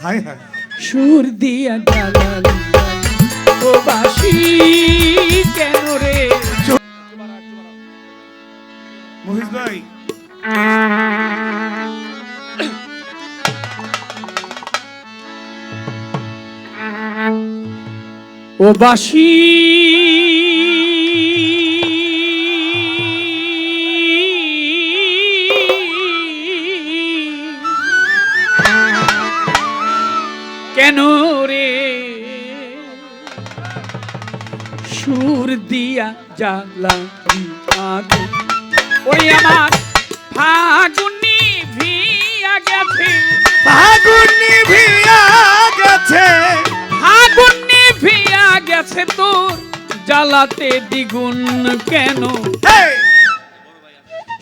হায় হায় সুর দিয়া জ্বালালি ও বাসি কেন রে? মহিষ ভাই। ও বাসি দিয়া আগুন ওই আমার ফাগুনি ভিয়া গেছে। ফাগুন নিভিয়া গেছে। আগুন নিভিয়া গেছে তোর জ্বালাতে দ্বিগুণ কেন?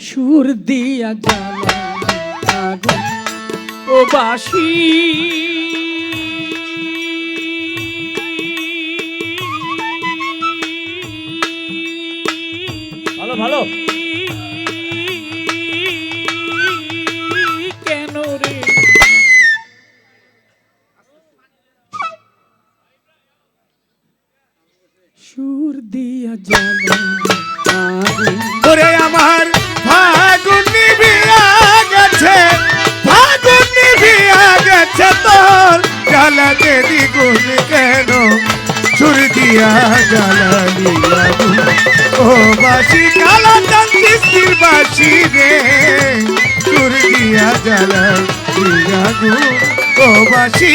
সুর দিয়া জ্বালা আগুন ও বাসি ভালো ভালো। কেন রে? সুর দিয়া জ্বালা ওরে আমার ফাগুন নিভিয়া গেছে ফাগুন নিভিয়া গেছে তোর। দ্বিগুণ কেন সুর দিয়া জ্বালালি ও বাসি কালা চন্দিস্তির বাসি রে। সুর দিয়া জ্বালালি আগুন ও বাসি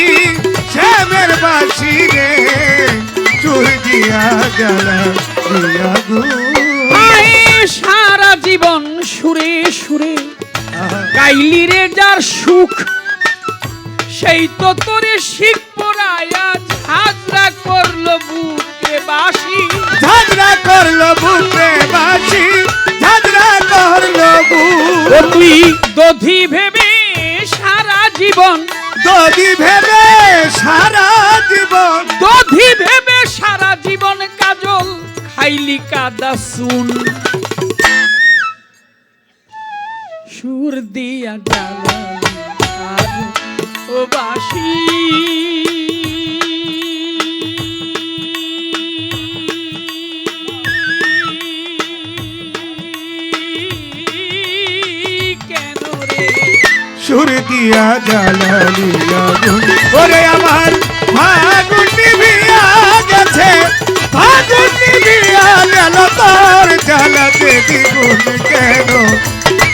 শ্যামের বাসি রে। সুর দিয়া জ্বালালি আগুন সারা জীবন সুরে সুরে গাইলি রে যার সুখ সেই তো তোরে শিখ পড়ায়া ঝাঁঝরা করল বুকে বাসি ঝগড়া করল বুকে বাসি ঝগড়া করল বুক। তুই দধি ভেবে সারা জীবন। যদি ভেবে সারা জীবন। দধি ভেবে সারা জীবন কাজল খাইলি কাদা শুন সুর দিয়া জ্বালালি ও বাসি সুর দিয়া জ্বালালি আগুন ওরে আমার ফাগুন নিভিয়া গেছে, ফাগুন নিভিয়া গেল, তোর জ্বালাতে দ্বিগুণ কেন?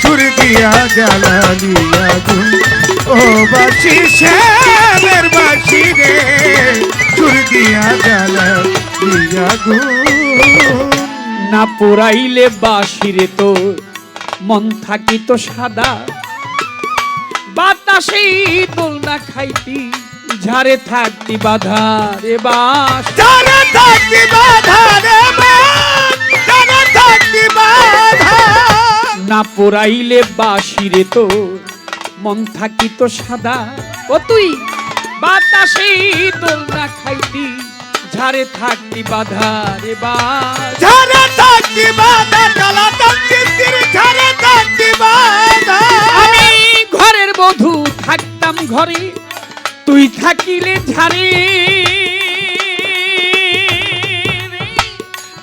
সুর দিয়া জ্বালালি আগুন ও বাসি শ্যামের বাসি রে, সুর দিয়া জ্বালালি আগুন না পোড়াইলে বাসিরে তো মন থাকিত সাদা। বাতাসে দোল না খাইতি ঝাড়ে থাকতি বাধা রে বাস। থাকতি বাধা রে থাকতি বাধা। না পোড়াইলে বাসিরে তো মন থাকিত সাদা। ও তুই বাতাসে দোল না খাইতি ঝাড়ে থাকতি বাধা রে বাস। জানা থাকতি বাধা কালা তন্দির জানা থাকতি বাধা। আমি ঘরের বধূ থাকতাম ঘরে তুই থাকিলে ঝাড়ে।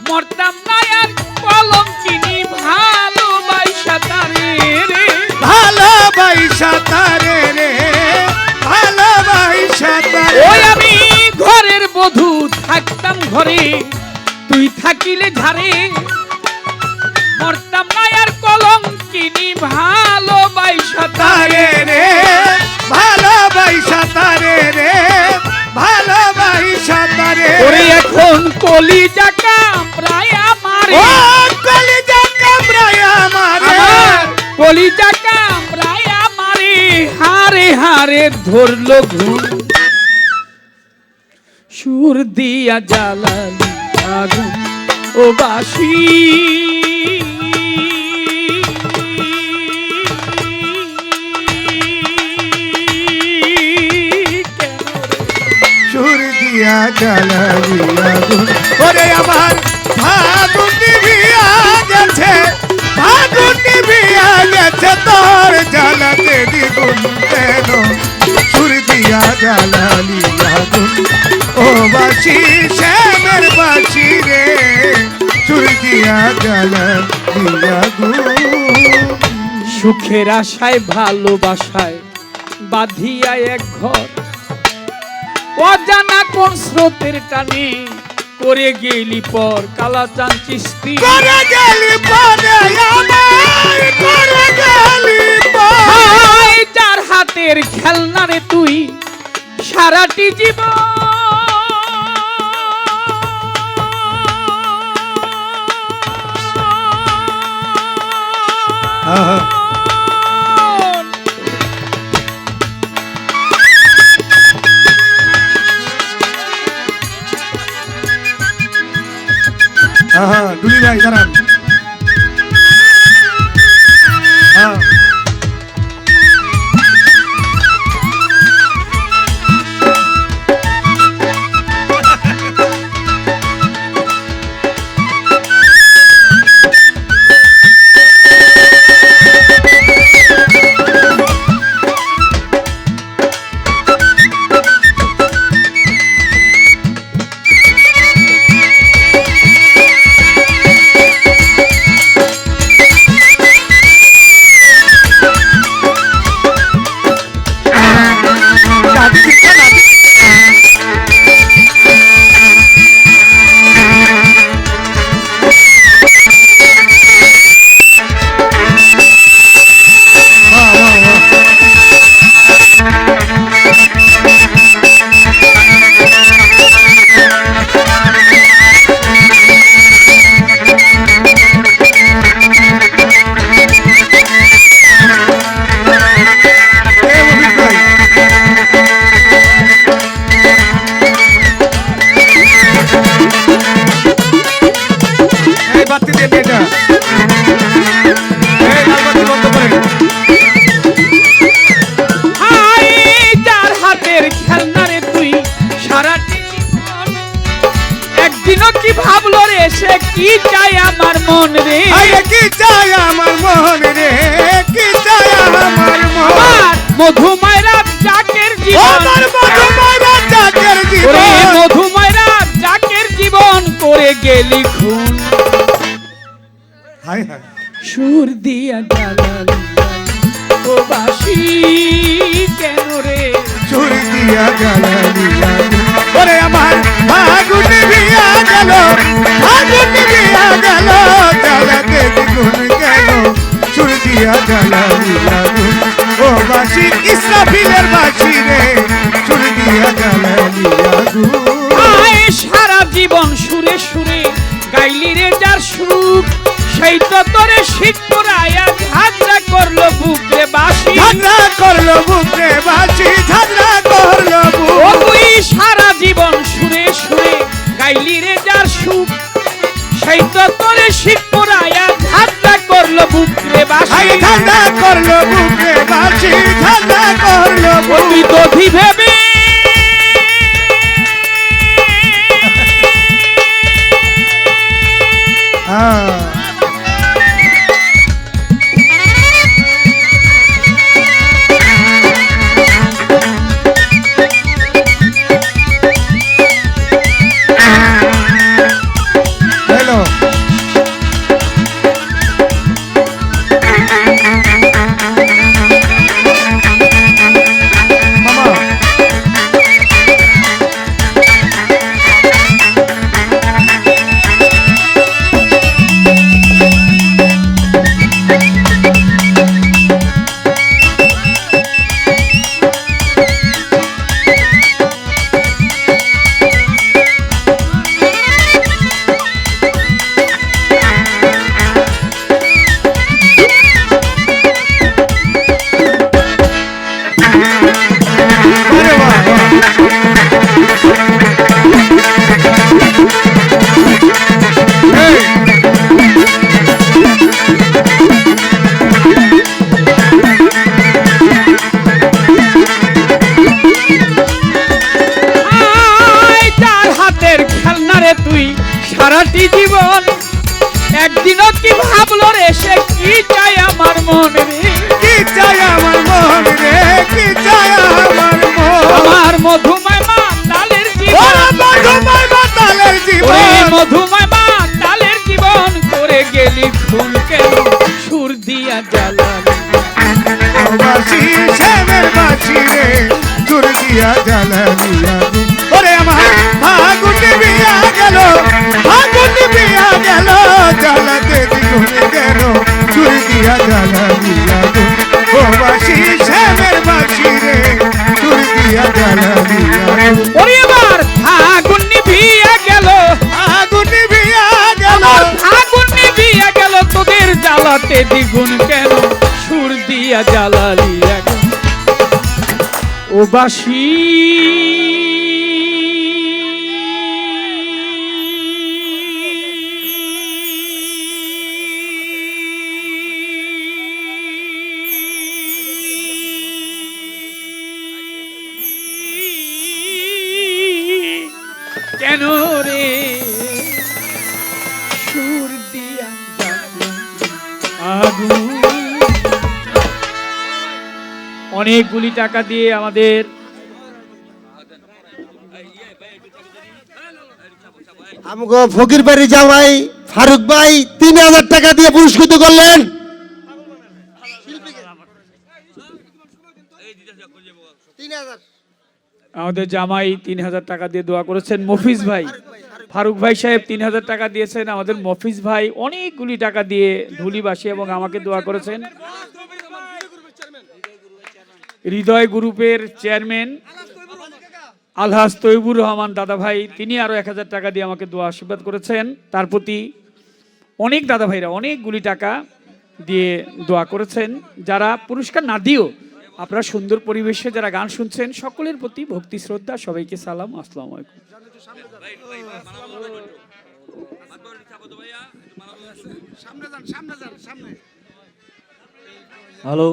মরতাম না আর কলম চিনি ভালোবাসা তারে রে। ভালোবাসা তারে রে ভালোবাসা তারে। ওই আমি ঘরের বধু থাকতাম ঘরে তুই থাকিলে ঝাড়ে। মরতাম না আর কলম চিনি ভালোবাসা কলিজা কামড়ায় আমার। ও কলিজা কামড়ায় আমারে। কলিজা কামড়ায় আমারে। হারে হারে ধরলো ঘুম। সুর দিয়া জ্বালালি আগুন। ও বাসি। সুর দিয়া জ্বালালি ওরে আমার ফাগুন নিভিয়া গেছে ফাগুন নিভিয়া গেছে, তোর জ্বালাতে দ্বিগুণ কেন? সুর দিয়া জ্বালালি আগুন ও বাসি শ্যামের বাসি রে চুর দিয়া জ্বালালি আগুন সুখের আশায়, ভালোবাসায় বাঁধিয়া এক ঘর অজানা কোন স্রোতের টানে করে গেলি পর কালাচান চিস্তি করে গেলি পরে করে গেলি পরে। যার হাতের খেলনা রে তুই সারাটি জীবন। হ্যাঁ ডুলি ভাই দাঁড়ান। হ্যাঁ। কি চাই আমার মন রে? কি চাই আমার মন রে? কি চাই আমার মন? মধুমায়রা জাকের জীবন। আমার চাকের জীবন। মধুমায়রা জাকের জীবন করে গেলি খুন। সুর দিয়া জ্বালালি ও বাসি কেন রে? চুরি দিয়া আগুন। ওরে আমার আগুন বিয়া গেল আগুন আগুন সারা জীবন সুরে সুরে গাইলি রে যার সুখ সেই তো তোরে শীত পরায়া ঝাঁঝরা করল বুকে বাসি করল বুকে ঝগড়া করল বুকে বাঁচি ঠান্ডা করল তুই দধি ভেবে দিয়া আগুন ওরে আমার আগুন নিভিয়া গেল আগুন নিভিয়া গেল জ্বালাতে দ্বিগুণ গেল সুর দিয়া জ্বালালি আগুন ও বাসি শ্যামের বাসি রে দিয়া ওরে এবার ফাগুন গেল গেল। ফাগুন গেল তোদের জ্বালাতে দ্বিগুণ ও বাসি কেন রে? সুর দিয়া আগুন। অনেকগুলি টাকা দিয়ে আমাদের আমগো ফকির বাড়ি জামাই ফারুক ভাই তিন হাজার টাকা দিয়ে পুরস্কৃত করলেন। আমাদের জামাই তিন হাজার টাকা দিয়ে দোয়া করেছেন। মফিজ ভাই ফারুক ভাই সাহেব তিন হাজার টাকা দিয়েছেন। আমাদের মফিজ ভাই অনেকগুলি টাকা দিয়ে ধুলিবাসী এবং আমাকে দোয়া করেছেন। হৃদয় গ্রুপের চেয়ারম্যান আলহাজ তৈবুর রহমান দাদা ভাই তিনি আরও এক হাজার টাকা দিয়ে আমাকে দোয়া আশীর্বাদ করেছেন। তার প্রতি অনেক দাদা ভাইরা অনেকগুলি টাকা দিয়ে দোয়া করেছেন। যারা পুরস্কার না দিয়েও আপনারা সুন্দর পরিবেশে যারা গান শুনছেন, সকলের প্রতি ভক্তি, শ্রদ্ধা, সবাইকে সালাম, আসসালামু আলাইকুম। হ্যালো।